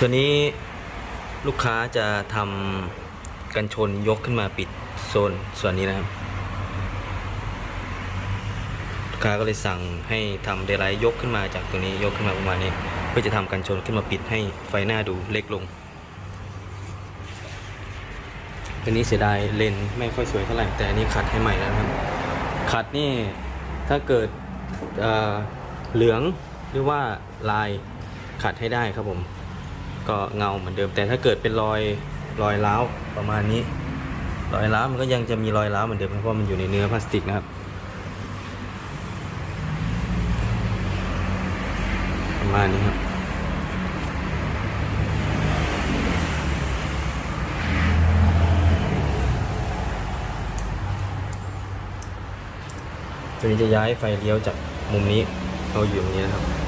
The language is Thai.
ตัวนี้ลูกค้าจะทำกันชนยกขึ้นมาปิดโซนส่วนนี้นะครับลูกค้าก็เลยสั่งให้ทำเดลไลท์ยกขึ้นมาจากตัวนี้ยกขึ้นมาประมาณนี้ เพื่อจะทำกันชนขึ้นมาปิดให้ไฟหน้าดูเล็กลงตัวนี้เสียดายเลนไม่ค่อยสวยเท่าไหร่แต่อันนี้ขัดให้ใหม่แล้วครับ ขัดนี่ถ้าเกิดเเหลืองหรือว่าลายขัดให้ได้ครับผม ก็เงาเหมือนเดิม แต่ถ้าเกิดเป็นรอยรอยร้าวประมาณนี้ รอยร้าวมันก็ยังจะมีรอยร้าวเหมือนเดิมเพราะมันอยู่ในเนื้อพลาสติกนะครับประมาณนี้ครับตัวนี้จะย้ายไฟเลี้ยวจากมุมนี้เอาอยู่ตรงนี้นะครับ